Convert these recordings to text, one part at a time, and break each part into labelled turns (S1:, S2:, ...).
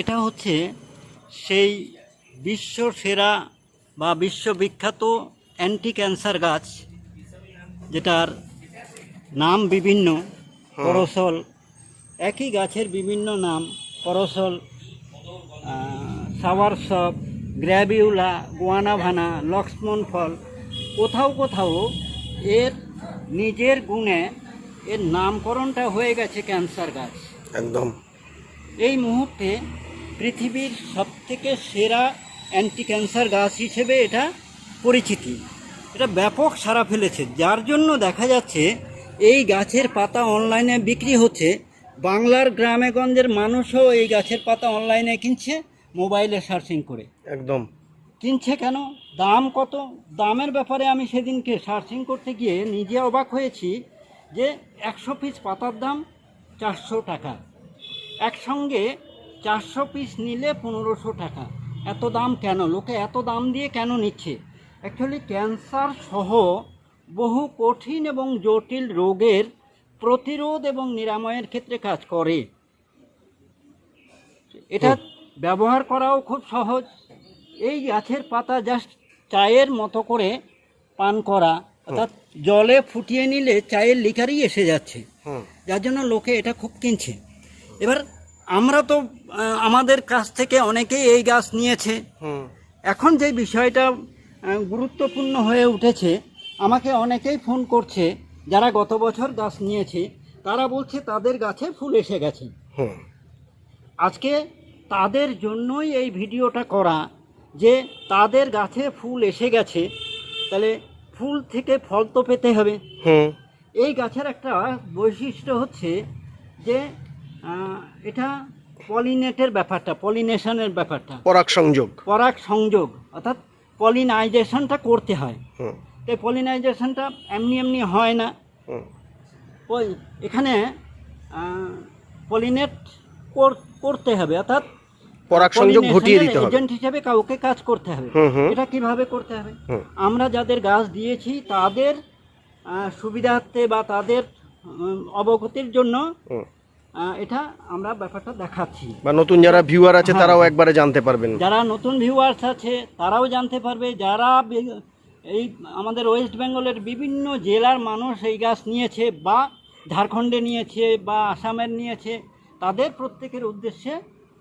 S1: এটা হচ্ছে সেই বিশ্ব সেরা বা বিশ্ববিখ্যাত অ্যান্টি ক্যান্সার গাছ যেটার নাম বিভিন্ন করসল। একই গাছের বিভিন্ন নাম করসল সাওয়ারসপ গ্র্যাবিউলা গোয়ানাভানা লক্ষ্মণ ফল। কোথাও কোথাও এর নিজের গুণে এর নামকরণটা হয়ে গেছে ক্যান্সার গাছ।
S2: একদম।
S1: এই মুহূর্তে পৃথিবীর সবথেকে সেরা অ্যান্টি ক্যান্সার গাছ হিসেবে এটা পরিচিতি। এটা ব্যাপক সারা ফেলেছে। যার জন্য দেখা যাচ্ছে এই গাছের পাতা অনলাইনে বিক্রি হচ্ছে। বাংলার গ্রামেগঞ্জের মানুষও এই গাছের পাতা অনলাইনে কিনছে মোবাইলে সার্চিং করে।
S2: একদম।
S1: কিনছে কেন? দাম কত? দামের ব্যাপারে আমি সেদিনকে সার্চিং করতে গিয়ে নিজে অবাক হয়েছি যে একশো পিস পাতার দাম চারশো টাকা। একসঙ্গে চারশো পিস নিলে পনেরোশো টাকা। এত দাম কেন? লোকে এত দাম দিয়ে কেন নিচ্ছে? অ্যাকচুয়ালি ক্যান্সার সহ বহু কঠিন এবং জটিল রোগের প্রতিরোধ এবং নিরাময়ের ক্ষেত্রে কাজ করে। এটা ব্যবহার করাও খুব সহজ। এই গাছের পাতা জাস্ট চায়ের মতো করে পান করা অর্থাৎ জলে ফুটিয়ে নিলে চায়ের লিকারই এসে যাচ্ছে। যার জন্য লোকে এটা খুব কিনছে। এবার আমরা তো আমাদের কাছ থেকে অনেকেই এই গাছ নিয়েছে। এখন যে বিষয়টা গুরুত্বপূর্ণ হয়ে উঠেছে আমাকে অনেকেই ফোন করছে যারা গত বছর গাছ নিয়েছে তারা বলছে তাদের গাছে ফুল এসে গেছে। আজকে তাদের জন্যই এই ভিডিওটা করা যে তাদের গাছে ফুল এসে গেছে তাহলে ফুল থেকে ফল তো পেতে হবে। এই গাছের একটা বৈশিষ্ট্য হচ্ছে যে এটা পলিনেটের ব্যাপারটা পলিনেশনের ব্যাপারটা।
S2: পরাগ সংযোগ।
S1: পরাগ সংযোগ অর্থাৎ পলিনাইজেশনটা করতে হয়। এই পলিনাইজেশনটা এমনি এমনি হয় না। ওই- এখানে পলিনেট করতে হবে অর্থাৎ
S2: পরাগ সংযোগ ঘটিয়ে দিতে হবে।
S1: এজেন্ট হিসেবে কাউকে কাজ করতে হবে। এটা কীভাবে করতে হবে? আমরা যাদের গাছ দিয়েছি তাদের সুবিধার্থে বা তাদের অবগতির জন্য এটা আমরা ব্যাপারটা দেখাচ্ছি।
S2: বা নতুন যারা ভিউয়ার আছে
S1: হ্যাঁ।
S2: তারাও একবারে জানতে পারবেন।
S1: যারা নতুন ভিউয়ার্স আছে তারাও জানতে পারবে। যারা এই আমাদের ওয়েস্ট বেঙ্গলের বিভিন্ন জেলার মানুষ এই গাছ নিয়েছে বা ঝাড়খণ্ডে নিয়েছে বা আসামের নিয়েছে তাদের প্রত্যেকের উদ্দেশ্যে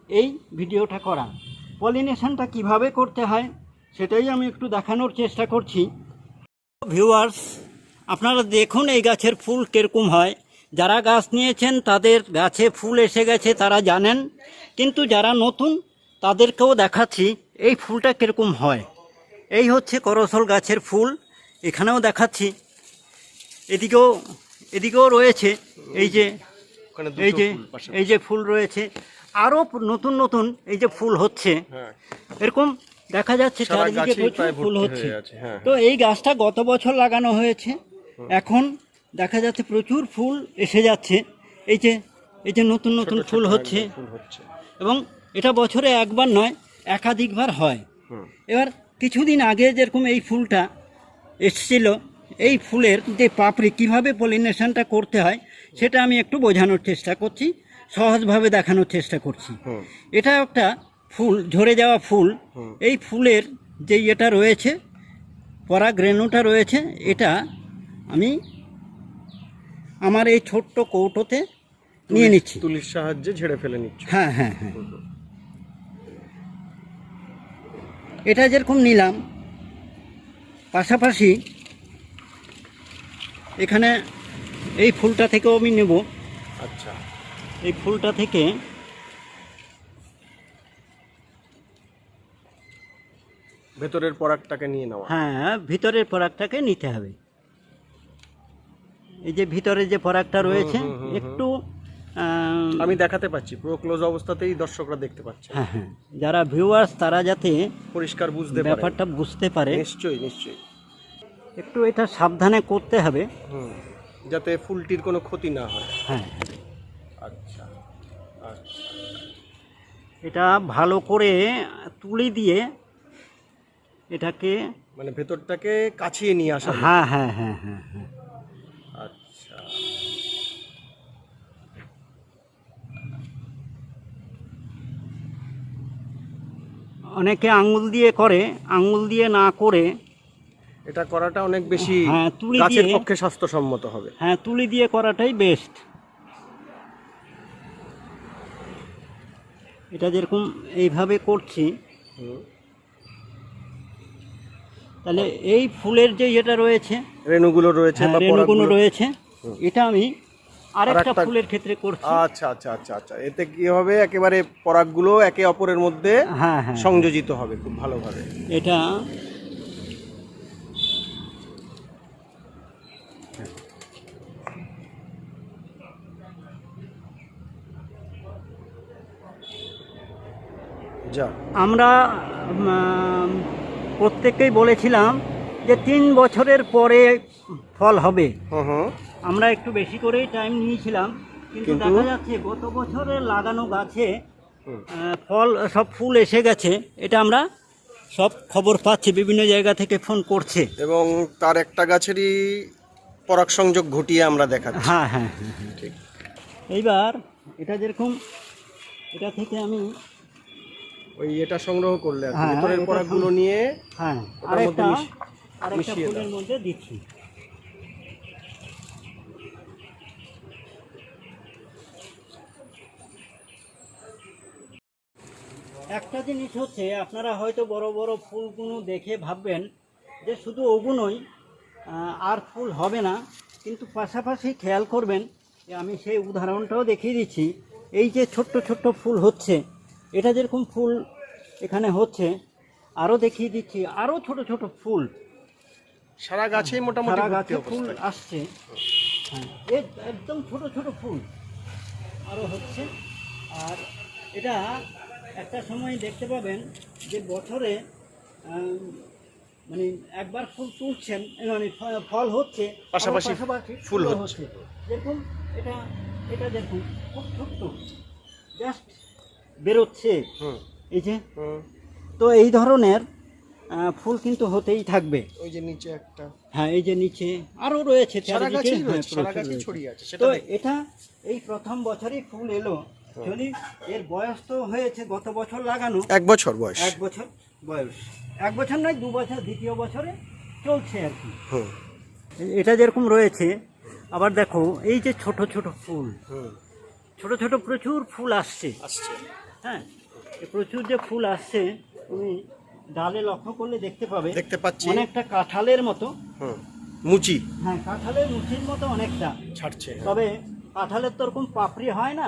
S1: এই ভিডিওটা করা। পলিনেশনটা কীভাবে করতে হয় সেটাই আমি একটু দেখানোর চেষ্টা করছি। ভিউয়ার্স আপনারা দেখুন এই গাছের ফুল কীরকম হয়। যারা গাছ নিয়েছেন তাদের গাছে ফুল এসে গেছে তারা জানেন। কিন্তু যারা নতুন তাদেরকেও দেখাচ্ছি এই ফুলটা কীরকম হয়। এই হচ্ছে করসল গাছের ফুল এখানেও দেখাচ্ছি। এদিকেও এদিকেও রয়েছে এই যে এই যে এই যে ফুল রয়েছে। আরও নতুন নতুন এই যে ফুল হচ্ছে।
S2: হ্যাঁ।
S1: এরকম দেখা যাচ্ছে চারিদিকে প্রচুর ফুল হচ্ছে।
S2: হয়ে।
S1: তো এই গাছটা গত বছর লাগানো হয়েছে। এখন দেখা যাচ্ছে প্রচুর ফুল এসে যাচ্ছে। এই যে এই যে নতুন নতুন ফুল হচ্ছে। এবং এটা বছরে একবার নয় একাধিকবার হয়। এবার কিছুদিন আগে যেরকম এই ফুলটা এসেছিল এই ফুলের যে পাপড়ি কীভাবে পলিনেশনটা করতে হয় সেটা আমি একটু বোঝানোর চেষ্টা করছি সহজভাবে দেখানোর চেষ্টা করছি। এটা একটা ফুল ঝরে যাওয়া ফুল। এই ফুলের যে ইয়েটা রয়েছে পরাগরেণুটা রয়েছে এটা আমি আমার এই ছোট্ট কৌটোতে নিয়ে নিচ্ছি।
S2: তুলির সাহায্যে ঝেড়ে ফেলে নিচ্ছি।
S1: হ্যাঁ হ্যাঁ হ্যাঁ। এটা যেরকম নিলাম পাশাপাশি এখানে এই ফুলটা থেকেও আমি নেব।
S2: আচ্ছা।
S1: এই ফুলটা থেকে
S2: ভেতরের পরাগটাকে নিয়ে নেওয়া।
S1: হ্যাঁ ভিতরের পরাগটাকে নিতে হবে। এই যে ভিতরে যে পরাগটা রয়েছে একটু আমি
S2: দেখাতে পাচ্ছি পুরো ক্লোজ অবস্থাতেই দর্শকরা দেখতে পাচ্ছে।
S1: হ্যাঁ হ্যাঁ। যারা ভিউয়ার্স তারা যাতে
S2: পরিষ্কার বুঝতে পারে।
S1: ব্যাপারটা বুঝতে পারে।
S2: নিশ্চয়ই নিশ্চয়ই।
S1: একটু এটা সাবধানে করতে হবে।
S2: যাতে ফুলটির কোনো ক্ষতি না হয়।
S1: হ্যাঁ।
S2: আচ্ছা আচ্ছা।
S1: এটা ভালো করে তুলি দিয়ে এটাকে
S2: মানে ভেতরটাকে কাছিয়ে নিয়ে আসা।
S1: হ্যাঁ হ্যাঁ হ্যাঁ হ্যাঁ হ্যাঁ
S2: আচ্ছা
S1: অনেকে আঙুল দিয়ে করে আঙুল দিয়ে না করে।
S2: এটা করাটা অনেক বেশি
S1: হ্যাঁ, তুলি
S2: গাছের
S1: দিয়ে-
S2: পক্ষে স্বাস্থ্যসম্মত হবে।
S1: হ্যাঁ তুলি দিয়ে করাটাই বেস্ট এটা যেরকম এইভাবে করছি। তাহলে এই ফুলের যে এটা রয়েছে
S2: রেণুগুলো রয়েছে
S1: হ্যাঁ,
S2: বা
S1: রেণুগুলো
S2: পরাগগুলো-
S1: রয়েছে এটা আমি আরেকটা ফুলের ক্ষেত্রে করছি।
S2: আচ্ছা আচ্ছা আচ্ছা আচ্ছা। এতে কি হবে? একেবারে পরাগগুলো একে অপরের মধ্যে
S1: হ্যাঁ হ্যাঁ
S2: সংযোজিত হবে খুব ভালোভাবে।
S1: এটা
S2: যা।
S1: আমরা উম, প্রত্যেককেই বলেছিলাম যে তিন বছরের পরে ফল হবে। আমরা একটু বেশি করেই টাইম নিয়েছিলাম কিন্তু? দেখা যাচ্ছে গত বছরে লাগানো গাছে ফল সব ফুল এসে গেছে এটা আমরা সব খবর পাচ্ছি বিভিন্ন জায়গা থেকে ফোন করছে।
S2: এবং তার একটা গাছেরই পরাগ সংযোগ ঘটিয়ে আমরা দেখাচ্ছি।
S1: হ্যাঁ হ্যাঁ হ্যাঁ, হ্যাঁ।
S2: ঠিক।
S1: এইবার এটা যেরকম এটা থেকে আমি
S2: ওই এটা সংগ্রহ করলে
S1: হ্যাঁ,
S2: ভেতরের পরাগগুলো নিয়ে
S1: হ্যাঁ আরেকটা আরেকটা ফুলের মধ্যে দিচ্ছি। একটা জিনিস হচ্ছে আপনারা হয়তো বড় বড় ফুলগুলো দেখে ভাববেন যে শুধু ওগুলোই আর ফুল হবে না কিন্তু পাশাপাশি খেয়াল করবেন যে আমি সেই উদাহরণটাও দেখিয়ে দিচ্ছি। এই যে ছোট্ট ছোট্ট ফুল হচ্ছে এটা যেরকম ফুল এখানে হচ্ছে আরও দেখিয়ে দিচ্ছি আরও ছোট ছোট ফুল।
S2: সারা গাছেই মোটামুটি
S1: সারা গাছে ফুল আসছে। হ্যাঁ একদম ছোট ছোট ফুল। আরও হচ্ছে আর এটা একটা সময় দেখতে পাবেন যে বছরে মানে একবার ফুল তুলছেন মানে ফল হচ্ছে
S2: পাশাপাশি ফুল হচ্ছে।
S1: যেরকম এটা এটা দেখুন খুব ছোট্ট জাস্ট বেরোচ্ছে।
S2: হুম।
S1: এই যে তো এই ধরনের ফুল কিন্তু হতেই থাকবে।
S2: ওই যে নিচে একটা।
S1: হ্যাঁ এই যে নিচে আরও রয়েছে হ্যাঁ, তো এটা এই প্রথম বছরই ফুল এলো। যদি এর বয়স তো হয়েছে গত বছর লাগানো।
S2: এক বছর বয়স।
S1: এক বছর বয়স। এক বছর নয় দু বছর দ্বিতীয় বছরে চলছে আর কি। এটা যেরকম রয়েছে আবার দেখো এই যে ছোট ছোট ফুল ছোট ছোট প্রচুর ফুল আসছে।
S2: আসছে।
S1: হ্যাঁ প্রচুর যে ফুল আসছে তুমি ডালে লক্ষ্য করলে দেখতে পাবে
S2: দেখতে পাচ্ছি।
S1: অনেকটা কাঁঠালের মতো।
S2: মুচি।
S1: হ্যাঁ কাঁঠালের মুচির মতো অনেকটা।
S2: ছাড়ছে।
S1: তবে কাঁঠালের তো ওরকম পাপড়ি হয় না।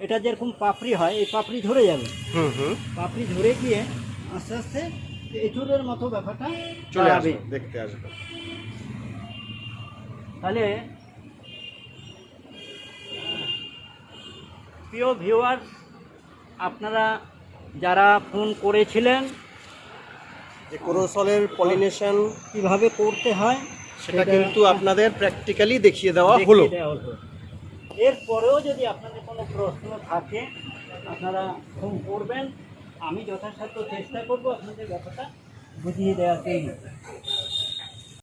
S1: এটা যেরকম পাপড়ি হয় এই পাপড়ি ধরে যাবে।
S2: হুম হুম।
S1: পাপড়ি ধরে গিয়ে আস্তে আস্তে এঁচুরের মতো ব্যাপারটা
S2: চলে আসবে দেখতে আসবে।
S1: তাহলে প্রিয় ভিউয়ার আপনারা যারা ফোন করেছিলেন
S2: যে কোরোসলের পলিনেশন
S1: কীভাবে করতে হয়
S2: সেটা কিন্তু আপনাদের প্র্যাকটিক্যালি দেখিয়ে দেওয়া হলো।
S1: এরপরেও যদি আপনাদের কোনো প্রশ্ন থাকে, আপনারা ফোন করবেন। আমি যথাসাধ্য চেষ্টা করব আপনাদের ব্যাপারটা বুঝিয়ে দেওয়াতেই।